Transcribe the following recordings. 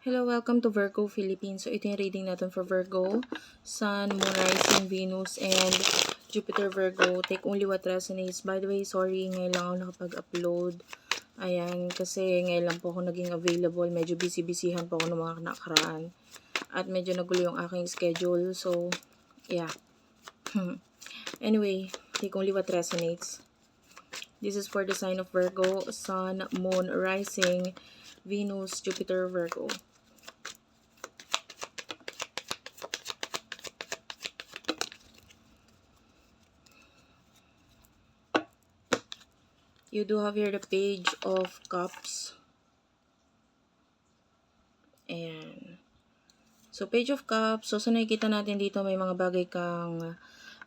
Hello, welcome to Virgo Philippines. So, ito yung reading natin for Virgo, Sun, Moon, Rising, Venus, and Jupiter Virgo. Take only what resonates. By the way, sorry, ngayon lang ako nakapag-upload. Ayan, kasi ngayon lang po ako naging available. Medyo busy-busyhan po ako ng mga nakaraan. At medyo nagulo yung aking schedule. So, yeah. anyway, take only what resonates. This is for the sign of Virgo, Sun, Moon, Rising, Venus, Jupiter, Virgo. You do have here the page of cups. Ayan. So, page of cups. So, sa nakikita natin dito, may mga bagay kang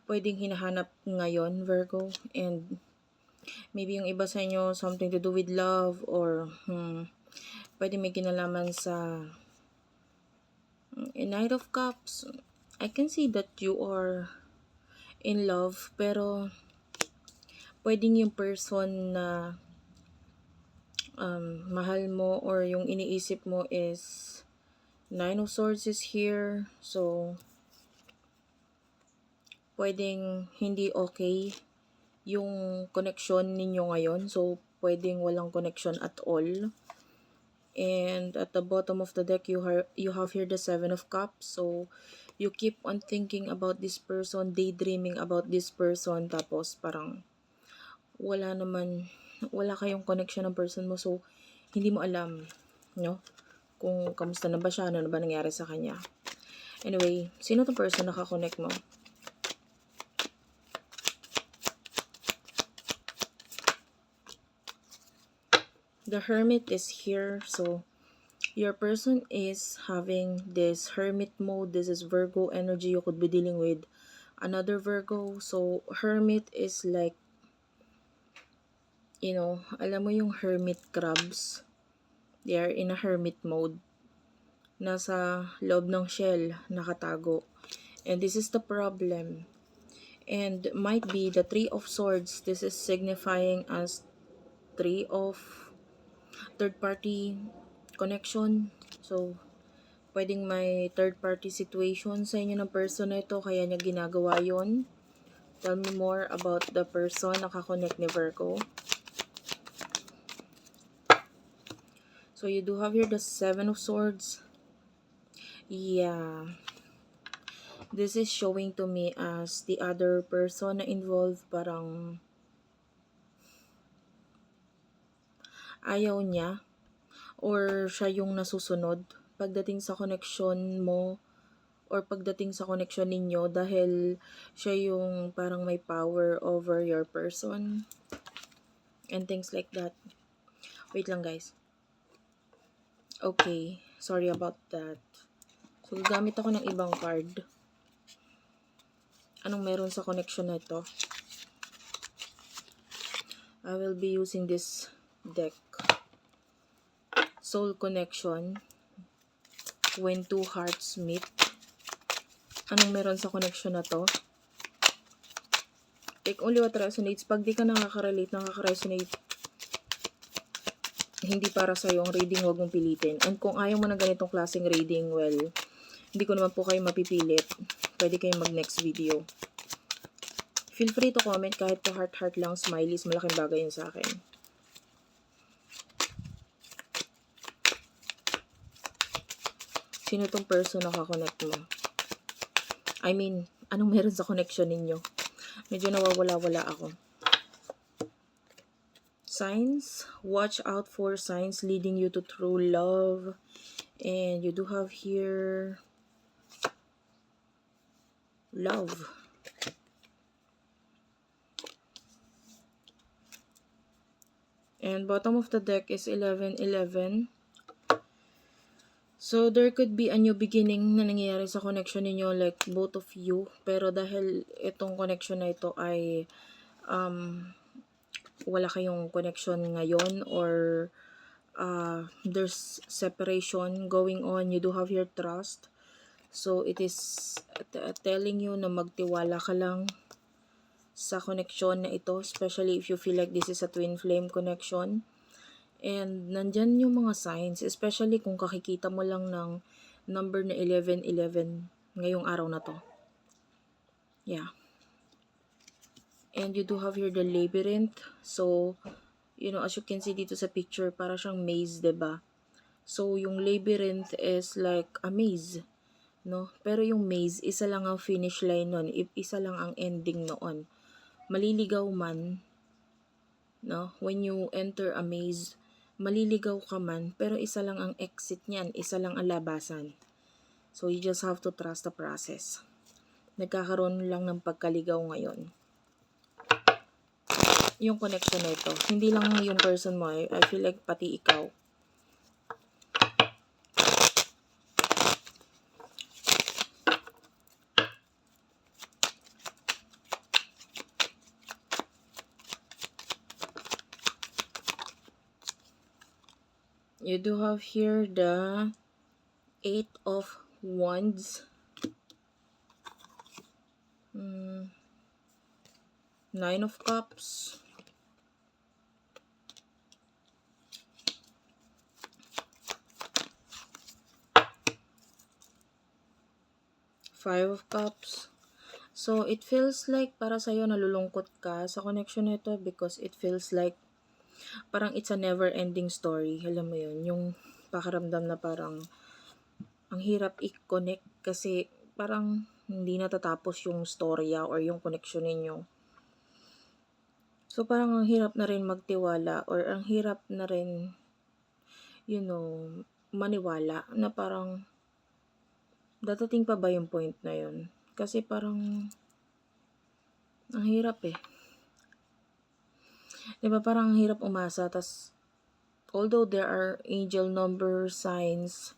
pwedeng hinahanap ngayon, Virgo. And, maybe yung iba sa inyo, something to do with love or, hmm, pwede may kinalaman sa in Knight of Cups. I can see that you are in love, pero pwedeng yung person na um, mahal mo or yung iniisip mo is Nine of Swords is here. So, pwedeng hindi okay yung connection ninyo ngayon. So, pwedeng walang connection at all. And at the bottom of the deck, you, have you have here the Seven of Cups. So, you keep on thinking about this person, daydreaming about this person. Tapos, parang wala naman, wala kayong connection ng person mo. So, hindi mo alam, no? Kung kamusta na ba siya, ano na ba nangyari sa kanya. Anyway, sino tong person nakakonect mo? The Hermit is here. So, your person is having this Hermit mode. This is Virgo energy. You could be dealing with another Virgo. So, Hermit is like, you know, alam mo yung Hermit crabs. They are in a Hermit mode. Nasa loob ng shell, nakatago. And this is the problem. And might be the Three of Swords. This is signifying as Three of third party connection. So, pwedeng may third party situation sa inyo ng person na ito, kaya niya ginagawa yon. Tell me more about the person nakakonect ni Virgo. So, you do have here the Seven of Swords. Yeah. This is showing to me as the other person na involved parang ayaw niya or siya yung nasusunod pagdating sa connection mo or pagdating sa connection ninyo dahil siya yung parang may power over your person and things like that. Wait lang guys. Okay, sorry about that. So, gagamit ako ng ibang card. Anong meron sa connection na ito? I will be using this deck. Soul connection. When two hearts meet. Anong meron sa connection na to? Take only what resonates. Pag di ka nakaka-relate, nakaka-resonate, hindi para sa'yo ang reading, wag mong pilitin. And kung ayaw mo ng ganitong klaseng reading, well, hindi ko naman po kayo mapipilit. Pwede kayong mag-next video. Feel free to comment kahit po heart-heart lang, smileys, malaking bagay yun sa akin. Sino tong person na kakonect mo? I mean, anong meron sa connection ninyo? Medyo nawawala-wala ako. Signs. Watch out for signs leading you to true love. And you do have here love. And bottom of the deck is 11-11. So, there could be a new beginning na nangyayari sa connection ninyo, like both of you. Pero dahil itong connection na ito ay um, wala kayong connection ngayon or uh, there's separation going on, you do have your trust. So, it is telling you na magtiwala ka lang sa connection na ito, especially if you feel like this is a twin flame connection. And nandyan yung mga signs, especially kung kakikita mo lang ng number na 1111 ngayong araw na to. Yeah. And you do have here the labyrinth. So, you know, as you can see dito sa picture, para siyang maze, ba? So, yung labyrinth is like a maze, no? Pero yung maze, isa lang ang finish line nun, isa lang ang ending noon. Maliligaw man, no? When you enter a maze, maliligaw ka man, pero isa lang ang exit niyan, isa lang ang labasan. So, you just have to trust the process. Nagkakaroon lang ng pagkaligaw ngayon. Yung connection na ito. Hindi lang yung person mo, eh. I feel like pati ikaw. You do have here the Eight of Wands. Mm, Nine of Cups. Five of Cups. So, it feels like para sa'yo nalulungkot ka sa connection nito because it feels like parang it's a never ending story. Alam mo yun, yung pakaramdam na parang ang hirap i-connect kasi parang hindi natatapos yung storya or yung connection ninyo. So parang ang hirap na rin magtiwala or ang hirap na rin, you know, maniwala na parang dadating pa ba yung point na yun? Kasi parang ang hirap eh. 'Di ba parang ang hirap umasa tas although there are angel number signs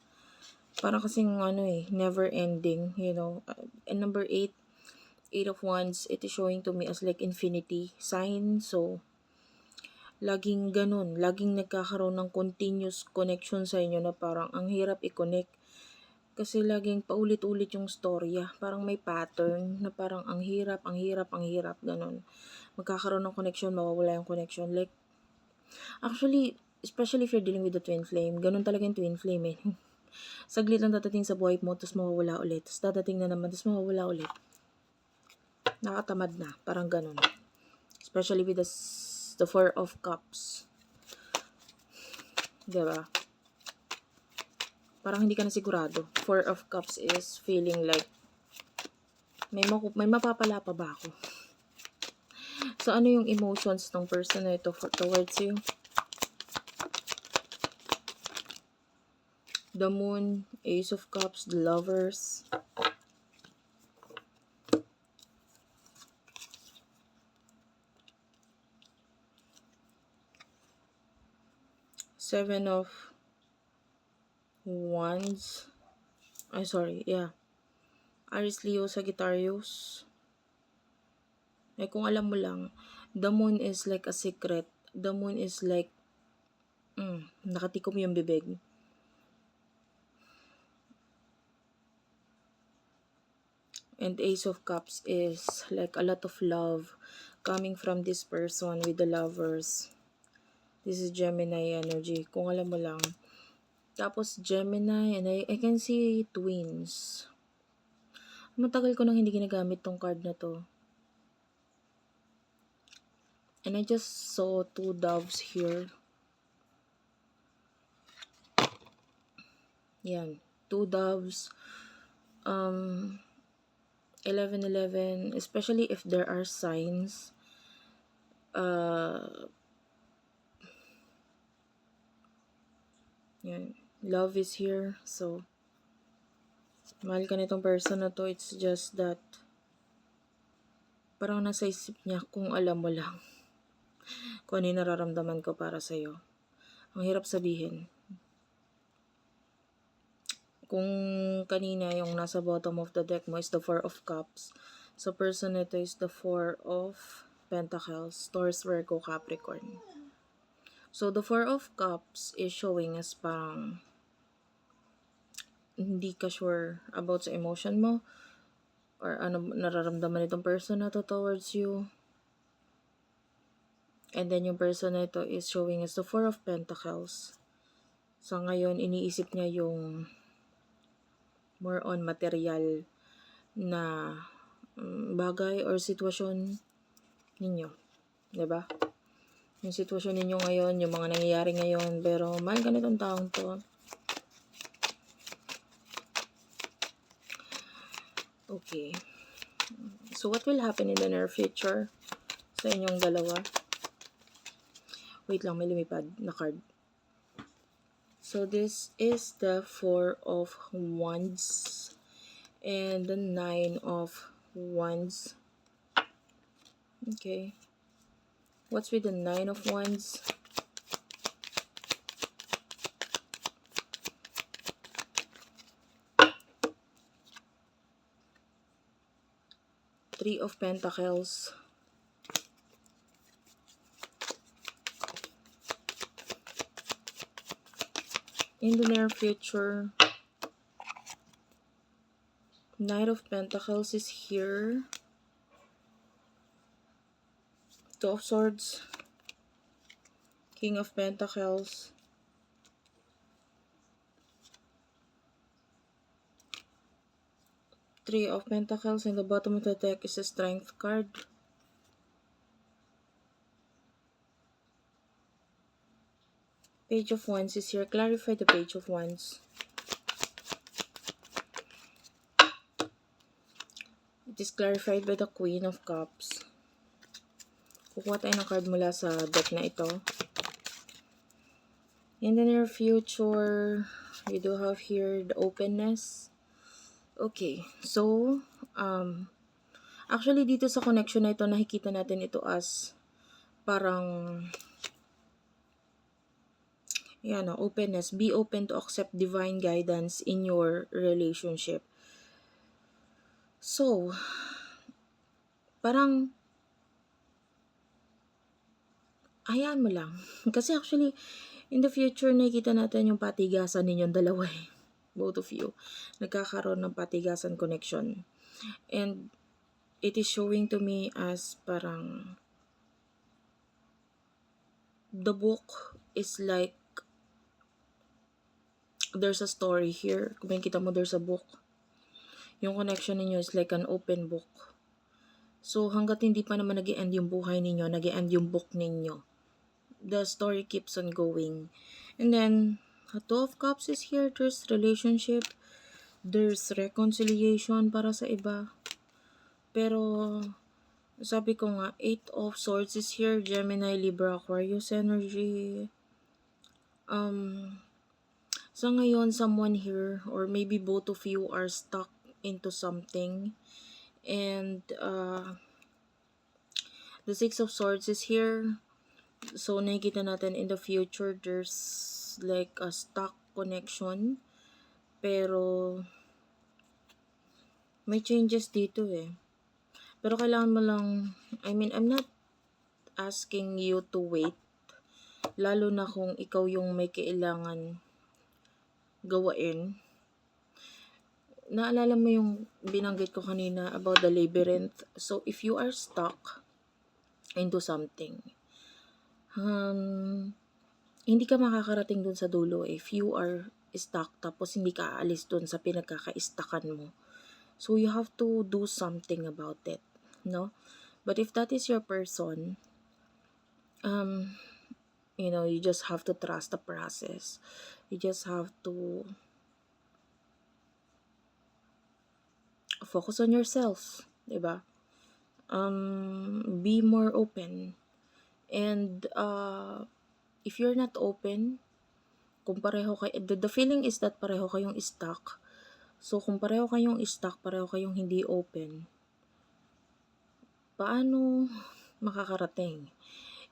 parang kasing ano eh never ending you know Uh, and number 8 eight of wands it is showing to me as like infinity sign so laging ganun laging nagkakaroon ng continuous connection sa inyo na parang ang hirap i-connect kasi laging paulit-ulit yung storya parang may pattern na parang ang hirap ang hirap ang hirap ganun magkakaroon ng connection mawawala yung connection like actually especially if you're dealing with the twin flame ganun talaga yung twin flame eh saglit lang dadating sa buhay mo, tapos mawawala ulit. Tapos dadating na naman, tapos mawawala ulit. Nakatamad na, parang ganun. Especially with the, the Four of Cups. Diba? Parang hindi ka na sigurado. Four of Cups is feeling like may, may mapapala pa ba ako? So, ano yung emotions ng person na ito for, towards you? The Moon, Ace of Cups, the Lovers. Seven of Wands. Ay, sorry. Yeah. Aries, Leo, Sagittarius. Eh, kung alam mo lang, the moon is like a secret. The moon is like, mm, nakatikom yung bibig. And Ace of Cups is like a lot of love coming from this person with the lovers. This is Gemini energy. Kung alam mo lang. Tapos Gemini and I, I can see twins. Matagal ko nang hindi ginagamit tong card na to. And I just saw two doves here. Yan. Two doves. Um, 11-11, especially if there are signs, uh, yan, love is here, so, mahal ka nitong person na to, it's just that, parang nasa isip niya kung alam mo lang, kung ano yung nararamdaman ko para sa'yo. Ang hirap sabihin. Kung kanina yung nasa bottom of the deck mo is the Four of Cups. So, person nito is the Four of Pentacles, Taurus, Virgo, Capricorn. So, the Four of Cups is showing us parang hindi ka sure about sa emotion mo or ano nararamdaman nitong person na to towards you. And then yung person na ito is showing us the Four of Pentacles. So ngayon, iniisip niya yung more on material na mm, bagay or sitwasyon ninyo. ba? Yung sitwasyon ninyo ngayon, yung mga nangyayari ngayon, pero mahal ka nitong taong to. Okay. So, what will happen in the near future sa inyong dalawa? Wait lang, may lumipad na card. So, this is the Four of Wands and the Nine of Wands. Okay. What's with the Nine of Wands? Three of Pentacles. In the near future, Knight of Pentacles is here. Two of Swords. King of Pentacles. Three of Pentacles and the bottom of the deck is a Strength card. Page of Wands is here. Clarify the Page of Wands. It is clarified by the Queen of Cups. Kukuha tayo ng card mula sa deck na ito. In the near future, we do have here the openness. Okay, so, um, actually dito sa connection na ito, nakikita natin ito as parang, yan, no, openness. Be open to accept divine guidance in your relationship. So, parang, hayaan mo lang. Kasi actually, in the future, nakikita natin yung patigasan ninyong dalawa eh. Both of you. Nagkakaroon ng patigasan connection. And, it is showing to me as parang, the book is like, there's a story here. Kung makikita mo, there's a book. Yung connection ninyo is like an open book. So, hanggat hindi pa naman nag end yung buhay ninyo, nag end yung book ninyo, the story keeps on going. And then, a Two of Cups is here. There's relationship. There's reconciliation para sa iba. Pero, sabi ko nga, Eight of Swords is here. Gemini, Libra, Aquarius energy. Um, sa ngayon, someone here, or maybe both of you are stuck into something. And, uh, the Six of Swords is here. So, nakikita natin in the future, there's like a stuck connection. Pero, may changes dito eh. Pero kailangan mo lang, I mean, I'm not asking you to wait. Lalo na kung ikaw yung may kailangan gawain. Naalala mo yung binanggit ko kanina about the labyrinth. So, if you are stuck into something, um, hindi ka makakarating dun sa dulo if you are stuck tapos hindi ka aalis dun sa pinagkaka-stackan mo. So, you have to do something about it, no? But if that is your person, um, you know, you just have to trust the process. You just have to focus on yourself, 'di ba? Um, be more open. And uh, if you're not open, kung pareho kay the, the feeling is that pareho kayong stuck. So kung pareho kayong stuck, pareho kayong hindi open, paano makakarating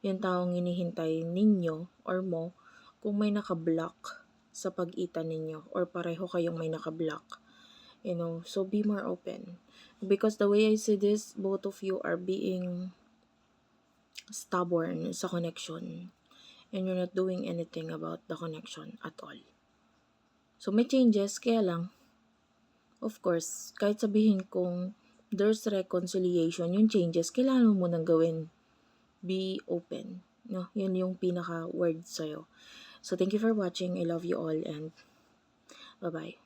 yung taong hinihintay ninyo or mo kung may naka-block sa pagitan ninyo or pareho kayong may naka-block? You know, so be more open. Because the way I see this, both of you are being stubborn sa connection and you're not doing anything about the connection at all. So may changes, kaya lang, of course, kahit sabihin kong there's reconciliation, yung changes, kailangan mo munang gawin. Be open. No, yun yung pinaka word sa'yo. So, thank you for watching. I love you all and bye-bye.